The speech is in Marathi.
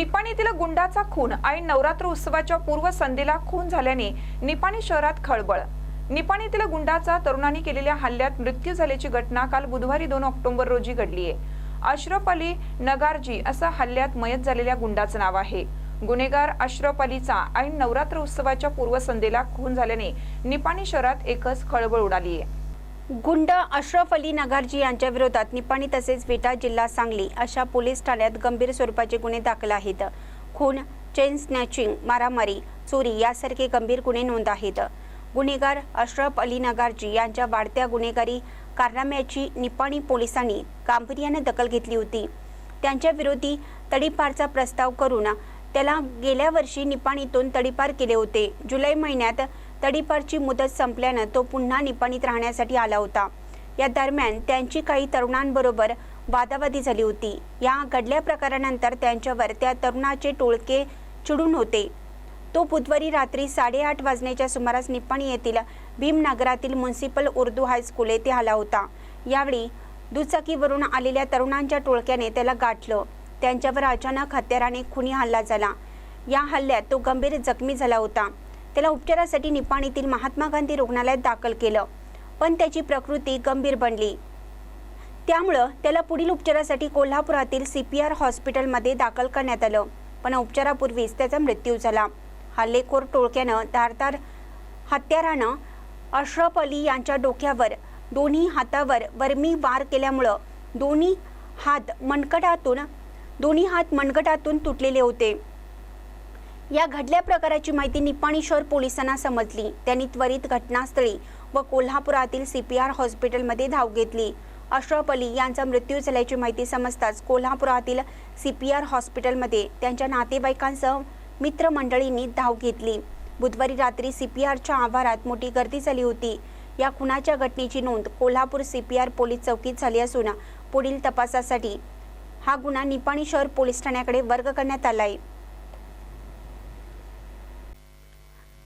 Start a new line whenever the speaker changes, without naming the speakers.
निपाणीतील गुंडाचा खून आणि नवरात्र उत्सवाच्या पूर्वसंध्येला खून झाल्याने निपाणी शहरात खळबळ. निपाणीतील गुंडाचा तरुणांनी केलेल्या हल्ल्यात मृत्यू झाल्याची घटना काल बुधवारी दोन ऑक्टोबर रोजी घडली आहे. अशरफ अली नगारजी असं हल्ल्यात मयत झालेल्या गुंडाचं नाव आहे. गुन्हेगार अशरफ अलीचा आणि नवरात्र उत्सवाच्या पूर्वसंध्येला खून झाल्याने निपाणी शहरात एकच खळबळ उडाली आहे.
गुंड अशरफ अली नगारजी यांच्या विरोधात निपाणी तसेच विटा जिल्हा सांगली अशा पोलीस ठाण्यात गंभीर स्वरूपाचे गुन्हे दाखल आहेत. खून चेन स्नॅचिंग मारामारी चोरी यासारखे गंभीर गुन्हे नोंद आहेत. गुन्हेगार अशरफ अली नगारजी यांच्या वाढत्या गुन्हेगारी कारनाम्याची निपाणी पोलिसांनी गांभीर्याने दखल घेतली होती. त्यांच्या विरोधी तडीपारचा प्रस्ताव करून त्याला गेल्या वर्षी निपाणीतून तडीपार केले होते. जुलै महिन्यात तडीपारची मुदत संपल्यानं तो पुन्हा निपाणीत राहण्यासाठी आला होता. या दरम्यान त्यांची काही तरुणांबरोबर वादावादी झाली होती. या घडल्या प्रकारानंतर त्यांच्यावर त्या तरुणाचे टोळके चिडून होते. तो बुधवारी रात्री साडेआठ वाजण्याच्या सुमारास निपाणी येथील भीमनगरातील म्युन्सिपल उर्दू हायस्कूल येथे आला होता. यावेळी दुचाकीवरून आलेल्या तरुणांच्या टोळक्याने त्याला गाठलं. त्यांच्यावर अचानक हत्याराने खुनी हल्ला झाला. या हल्ल्यात तो गंभीर जखमी झाला होता. त्याला उपचारासाठी निपाणीतील महात्मा गांधी रुग्णालयात दाखल केलं. पण त्याची प्रकृती गंभीर बनली. त्यामुळं त्याला पुढील उपचारासाठी कोल्हापुरातील सी पी आर हॉस्पिटलमध्ये दाखल करण्यात आलं. पण उपचारापूर्वीच त्याचा मृत्यू झाला. हल्लेखोर टोळक्यानं धारदार हत्यारानं अशरफ अली यांच्या डोक्यावर दोन्ही हातावर वर्मी वार केल्यामुळं दोन्ही हात मनकटातून दोन्ही हात मनगटातून तुटलेले होते. या घडल्या प्रकाराची माहिती निपाणी शहर पोलिसांना समजली. त्यांनी त्वरित घटनास्थळी व कोल्हापुरातील सी पी आर हॉस्पिटलमध्ये धाव घेतली. अशरफ अली यांचा मृत्यू झाल्याची माहिती समजताच कोल्हापुरातील सी पी आर हॉस्पिटलमध्ये त्यांच्या नातेवाईकांसह मित्रमंडळींनी धाव घेतली. बुधवारी रात्री सी पी आरच्या आवारात मोठी गर्दी झाली होती. या खुनाच्या घटनेची नोंद Kolhapur C P R police चौकीत झाली असून पुढील तपासासाठी हा गुन्हा निपाणी शहर पोलीस ठाण्याकडे वर्ग करण्यात आला आहे